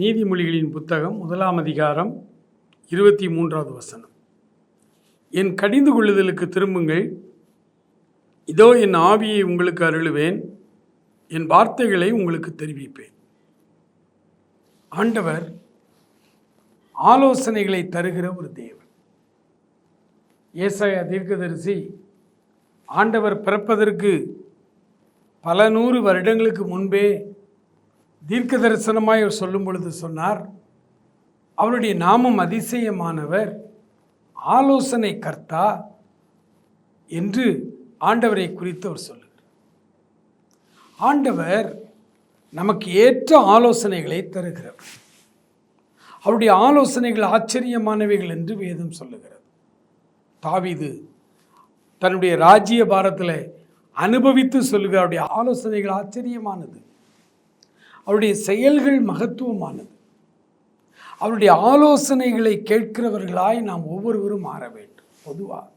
நீதிமொழிகளின் புத்தகம் முதலாம் அதிகாரம் இருபத்தி மூன்றாவது வசனம். என் கடிந்து கொள்ளுதலுக்கு திரும்புங்கள். இதோ என் ஆவியை உங்களுக்கு அருளுவேன். என் வார்த்தைகளை உங்களுக்கு தெரிவிப்பேன். ஆண்டவர் ஆலோசனைகளை தருகிற ஒரு தேவன். ஏசாய தீர்க்கதரிசி ஆண்டவர் பிறப்பதற்கு பல நூறு வருடங்களுக்கு முன்பே தீர்க்க தரிசனமாய் அவர் சொல்லும் பொழுது சொன்னார் அவருடைய நாமம் அதிசயமானவர் ஆலோசனை கர்த்தா என்று ஆண்டவரை குறித்து அவர் சொல்லுகிறார். ஆண்டவர் நமக்கு ஏற்ற ஆலோசனைகளை தருகிறவர். அவருடைய ஆலோசனைகள் ஆச்சரியமானவைகள் என்று வேதம் சொல்லுகிறது. தாவிது தன்னுடைய ராஜ்ய பாரத்தில் அனுபவித்து சொல்லுகிற அவருடைய ஆலோசனைகள் ஆச்சரியமானது. அவருடைய செயல்கள் மகத்துவமானது. அவருடைய ஆலோசனைகளை கேட்கிறவர்களாய் நாம் ஒவ்வொருவரும் மாற வேண்டும். பொதுவாக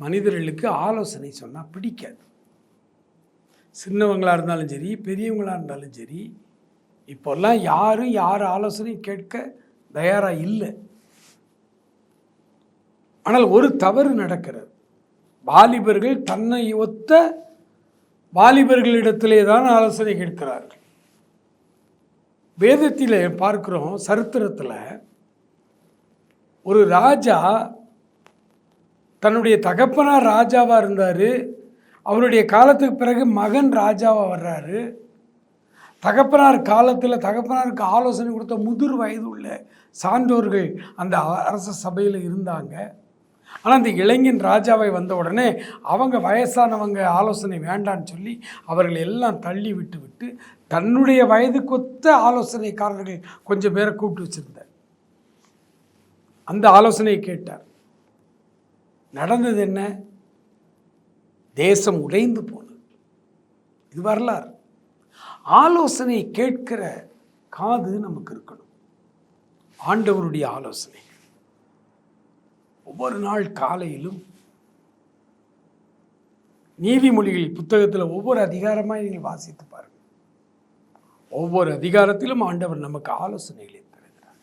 மனிதர்களுக்கு ஆலோசனை சொன்னால் பிடிக்காது. சின்னவங்களாக இருந்தாலும் சரி பெரியவங்களாக இருந்தாலும் சரி இப்போல்லாம் யாரும் யார் ஆலோசனை கேட்க தயாராக இல்லை. ஆனால் ஒரு தவறு நடக்கிறது. வாலிபர்கள் தன்னை ஒத்த வாலிபர்களிடத்திலே தான் ஆலோசனை கேட்கிறார்கள். வேதத்தில் பார்க்குறோம் சரித்திரத்தில் ஒரு ராஜா தன்னுடைய தகப்பனார் ராஜாவாக இருந்தார். அவருடைய காலத்துக்கு பிறகு மகன் ராஜாவாக வர்றாரு. தகப்பனார் காலத்தில் தகப்பனாருக்கு ஆலோசனை கொடுத்த முதிர் வயது உள்ள சான்றோர்கள் அந்த அரச சபையில் இருந்தாங்க. ஆனால் அந்த இளைஞன் ராஜாவை வந்த உடனே அவங்க வயசானவங்க ஆலோசனை வேண்டான்னு சொல்லி அவர்கள் எல்லாம் தள்ளி விட்டு விட்டு தன்னுடைய வயதுக்கொத்த ஆலோசனைக்காரர்கள் கொஞ்சம் பேரை கூப்பிட்டு வச்சிருந்தார். அந்த ஆலோசனையை கேட்டார். நடந்தது என்ன? தேசம் உடைந்து போனது. இது வரலாறு. ஆலோசனை கேட்கிற காது நமக்கு இருக்கணும். ஆண்டவருடைய ஆலோசனை. ஒவ்வொரு நாள் காலையிலும் நீதிமொழிகள் புத்தகத்தில் ஒவ்வொரு அதிகாரமாக நீங்கள் வாசித்து பாருங்கள் ஒவ்வொரு அதிகாரத்திலும் ஆண்டவர் நமக்கு ஆலோசனைகளை தருகிறார்.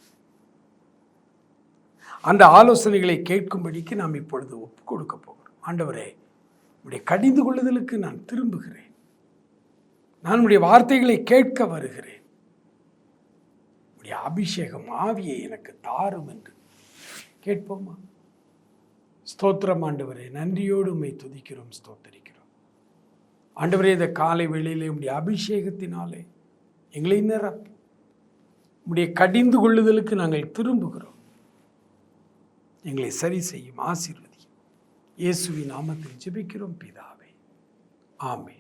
அந்த ஆலோசனைகளை கேட்கும்படிக்கு நாம் இப்பொழுது ஒப்பு கொடுக்க போகிறோம். ஆண்டவரே உடைய கடிந்து கொள்ளுதலுக்கு நான் திரும்புகிறேன். நான் உடைய வார்த்தைகளை கேட்க வருகிறேன். உடைய அபிஷேகம் ஆவியை எனக்கு தாரும் என்று. கேட்போமா? ஸ்தோத்திரம் ஆண்டவரே. நன்றியோடு உண்மை துதிக்கிறோம் ஸ்தோத்தரிக்கிறோம். ஆண்டவரே இந்த காலை வேளையிலே உடைய அபிஷேகத்தினாலே எங்களை நிரப்பு உடைய கடிந்து கொள்ளுதலுக்கு நாங்கள் திரும்புகிறோம். எங்களை சரி செய்யும் ஆசீர்வதியும். இயேசுவின் நாமத்தில் ஜெபிக்கிறோம் பிதாவே. ஆமே